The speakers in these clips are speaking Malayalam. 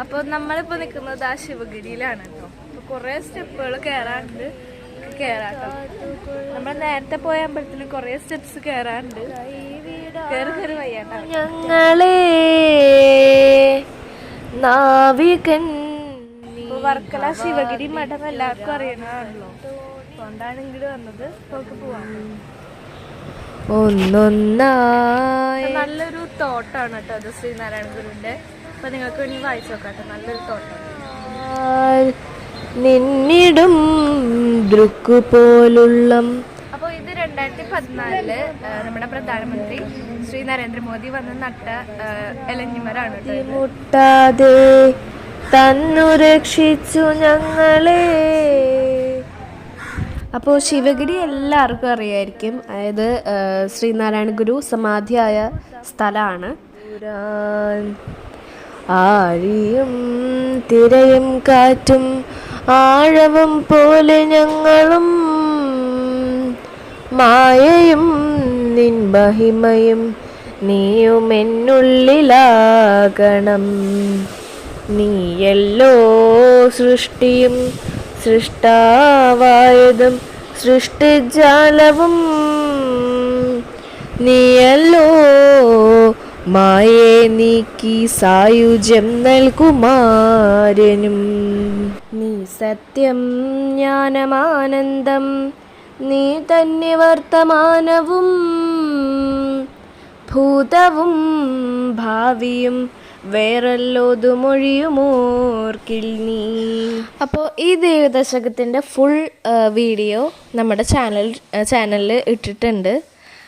അപ്പോൾ നമ്മളിപ്പോൾ നിൽക്കുന്നത് ആ ശിവഗിരിയിലാണ് കേട്ടോ. അപ്പോൾ കുറേ സ്റ്റെപ്പുകൾ കയറാനുണ്ട് കയറാട്ടോ നമ്മൾ നേരത്തെ പോയ അമ്പലത്തിൽ കുറേ സ്റ്റെപ്സ് കയറാനുണ്ട് കയറി കയറി വയ്യാട്ടോ. ഞങ്ങളെ നാവികൻ വർക്കല ശിവഗിരി മഠം എല്ലാവർക്കും അറിയണതാണല്ലോ. അതുകൊണ്ടാണ് ഇങ്ങോട്ട് വന്നത്. നമുക്ക് പോവാം. ഒന്നൊന്നായി നല്ലൊരു തോട്ടാണ് കേട്ടോ അത് ശ്രീനാരായണ ഗുരുവിന്റെ. അപ്പൊ നിങ്ങൾക്ക് വേണ്ടി വായിച്ചു നോക്കാം നല്ലൊരു തോട്ടം. നിന്നിടും ദൃക്കു പോലുള്ള അപ്പോൾ ഇത് രണ്ടായിരത്തി പതിനാലിൽ നമ്മുടെ പ്രധാനമന്ത്രി ശ്രീ നരേന്ദ്രമോദി വന്ന് നട്ട എലഞ്ഞിമരാണ് മുട്ടാതെ തന്നു രക്ഷിച്ചു ഞങ്ങളെ. അപ്പോൾ ശിവഗിരി എല്ലാവർക്കും അറിയായിരിക്കും. അതായത് ശ്രീനാരായണ ഗുരു സമാധിയായ സ്ഥലമാണ്. ആഴിയും തിരയും കാറ്റും ആഴവും പോലെ ഞങ്ങളും മായയും നിൻ മഹിമയും നീയും എന്നുള്ളിലാകണം നീയല്ലോ സൃഷ്ടിയും സൃഷ്ടാവായതും സൃഷ്ടിജാലവും. നീയല്ലോ മായെ നീക്കി സായുജ്യം നൽകുമാരനും. നീ സത്യം ജ്ഞാനമാനന്ദം നീ തന്നെ വർത്തമാനവും ഭൂതവും ഭാവിയും നീ. അപ്പോൾ ഈ ദേവദശകത്തിന്റെ ഫുൾ വീഡിയോ നമ്മുടെ ചാനൽ ചാനലിൽ ഇട്ടിട്ടുണ്ട്.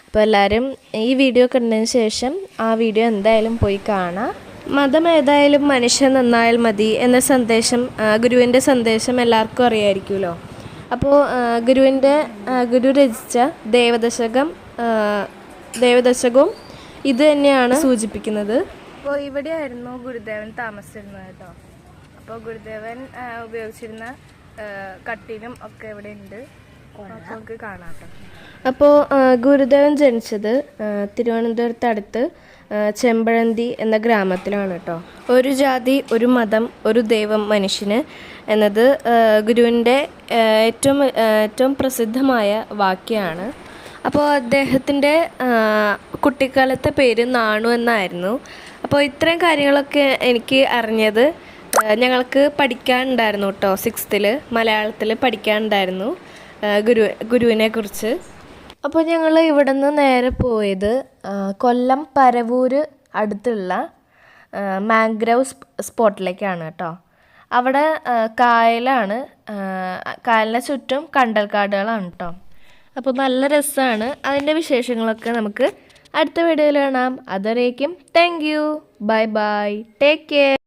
അപ്പോൾ എല്ലാവരും ഈ വീഡിയോ കണ്ടതിന് ശേഷം ആ വീഡിയോ എന്തായാലും പോയി കാണാം. മതം ഏതായാലും മനുഷ്യൻ നന്നായാൽ മതി എന്ന സന്ദേശം ഗുരുവിന്റെ സന്ദേശം എല്ലാവർക്കും അറിയായിരിക്കുമല്ലോ. അപ്പോൾ ഗുരുവിന്റെ ഗുരു രചിച്ച ദേവദശകം ദേവദശകവും ഇത് തന്നെയാണ് സൂചിപ്പിക്കുന്നത്. അപ്പോൾ ഇവിടെയായിരുന്നു ഗുരുദേവൻ താമസിച്ചിരുന്നത് കേട്ടോ. അപ്പോൾ ഗുരുദേവൻ ഉപയോഗിച്ചിരുന്ന കട്ടിലും ഒക്കെ ഇവിടെ ഉണ്ട് നമുക്ക് കാണാം കേട്ടോ. അപ്പോൾ ഗുരുദേവൻ ജനിച്ചത് തിരുവനന്തപുരത്ത് തിരുവനന്തപുരത്തടുത്ത് ചെമ്പഴന്തി എന്ന ഗ്രാമത്തിലാണ് കേട്ടോ. ഒരു ജാതി ഒരു മതം ഒരു ദൈവം മനുഷ്യന് എന്നത് ഗുരുവിന്റെ ഗുരുവിന്റെ ഏറ്റവും ഏറ്റവും പ്രസിദ്ധമായ വാക്യമാണ് അപ്പോൾ അദ്ദേഹത്തിന്റെ കുട്ടിക്കാലത്തെ പേര് നാണു എന്നായിരുന്നു. അപ്പോൾ ഇത്രയും കാര്യങ്ങളൊക്കെ എനിക്ക് അറിഞ്ഞത് ഞങ്ങൾക്ക് പഠിക്കാനുണ്ടായിരുന്നു കേട്ടോ സിക്സ്ത്തിൽ മലയാളത്തിൽ പഠിക്കാനുണ്ടായിരുന്നു. ഗുരു ഗുരുവിനെ കുറിച്ച് അപ്പോൾ ഞങ്ങൾ ഇവിടെ നിന്ന് നേരെ പോയത് കൊല്ലം പരവൂര് അടുത്തുള്ള മാംഗ്രോവ് മാംഗ്രവ് സ്പ് സ്പോട്ടിലേക്കാണ് കേട്ടോ. അവിടെ കായലാണ് കായലിന് ചുറ്റും കണ്ടൽക്കാടുകളാണ് കേട്ടോ. അപ്പോൾ നല്ല രസമാണ്. അതിന്റെ വിശേഷങ്ങളൊക്കെ നമുക്ക് അടുത്ത വീഡിയോയിൽ കാണാം. അതുവരേക്കും thank you bye bye take care